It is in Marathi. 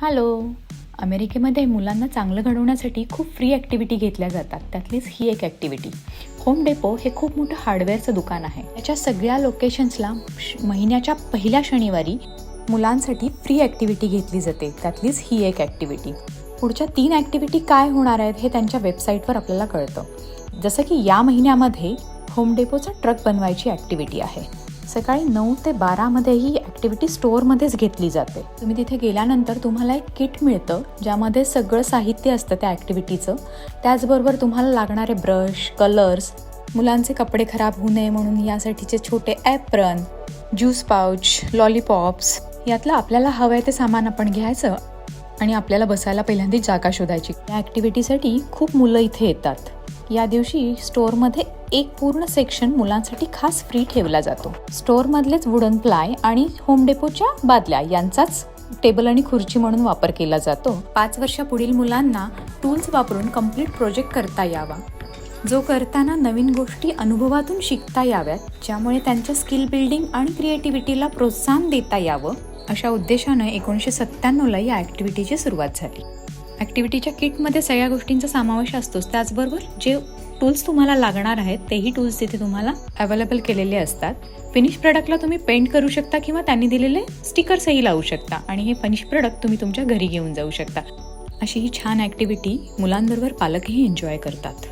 हॅलो अमेरिकेमध्ये मुलांना चांगलं घडवण्यासाठी खूप फ्री ॲक्टिव्हिटी घेतल्या जातात. त्यातलीच ही एक ॲक्टिव्हिटी होम डेपो हे खूप मोठं हार्डवेअरचं दुकान आहे. त्याच्या सगळ्या लोकेशन्सला श- महिन्याच्या पहिल्या शनिवारी मुलांसाठी फ्री ॲक्टिव्हिटी घेतली जाते. त्यातलीच ही एक ॲक्टिव्हिटी पुढच्या तीन ॲक्टिव्हिटी काय होणार आहेत हे त्यांच्या वेबसाईटवर आपल्याला कळतं. जसं की या महिन्यामध्ये होम डेपोचा ट्रक बनवायची ॲक्टिव्हिटी आहे. सकाळी नऊ ते बारामध्ये ही ॲक्टिव्हिटी स्टोअरमध्येच घेतली जाते. तुम्ही तिथे गेल्यानंतर तुम्हाला एक किट मिळतं ज्यामध्ये सगळं साहित्य असतं त्या ॲक्टिव्हिटीचं त्याचबरोबर तुम्हाला लागणारे ब्रश कलर्स मुलांचे कपडे खराब होऊ नये म्हणून यासाठीचे छोटे ॲप्रन ज्यूस पाउच लॉलीपॉप्स यातलं आपल्याला हवं आहे ते सामान आपण घ्यायचं आणि आपल्याला बसायला पहिल्यांदा जागा शोधायची. या ॲक्टिव्हिटीसाठी खूप मुलं इथे येतात. या दिवशी स्टोअरमध्ये एक पूर्ण सेक्शन मुलांसाठी खास फ्री ठेवला जातो. स्टोअरमधलेच वुडन प्लाय आणि होम डेपोच्या बादल्या यांचाच टेबल आणि खुर्ची म्हणून वापर केला जातो. पाच वर्षापुढील मुलांना टूल्स वापरून कंप्लीट प्रोजेक्ट करता यावा. जो करताना नवीन गोष्टी अनुभवातून शिकता याव्यात ज्यामुळे त्यांच्या स्किल बिल्डिंग आणि क्रिएटिव्हिटीला प्रोत्साहन देता यावं अशा उद्देशानं एकोणीसशे सत्त्याण्णवला या ॲक्टिव्हिटीची सुरुवात झाली. ॲक्टिव्हिटीच्या किटमध्ये सगळ्या गोष्टींचा समावेश असतोच. त्याचबरोबर जे टूल्स तुम्हाला लागणार आहेत तेही टूल्स तिथे तुम्हाला अवेलेबल केलेले असतात. फिनिश प्रॉडक्टला तुम्ही पेंट करू शकता किंवा त्यांनी दिलेले स्टिकर्सही लावू शकता. आणि हे फिनिश प्रॉडक्ट तुम्ही तुमच्या घरी घेऊन जाऊ शकता. अशी ही छान ॲक्टिव्हिटी मुलांबरोबर पालकही एन्जॉय करतात.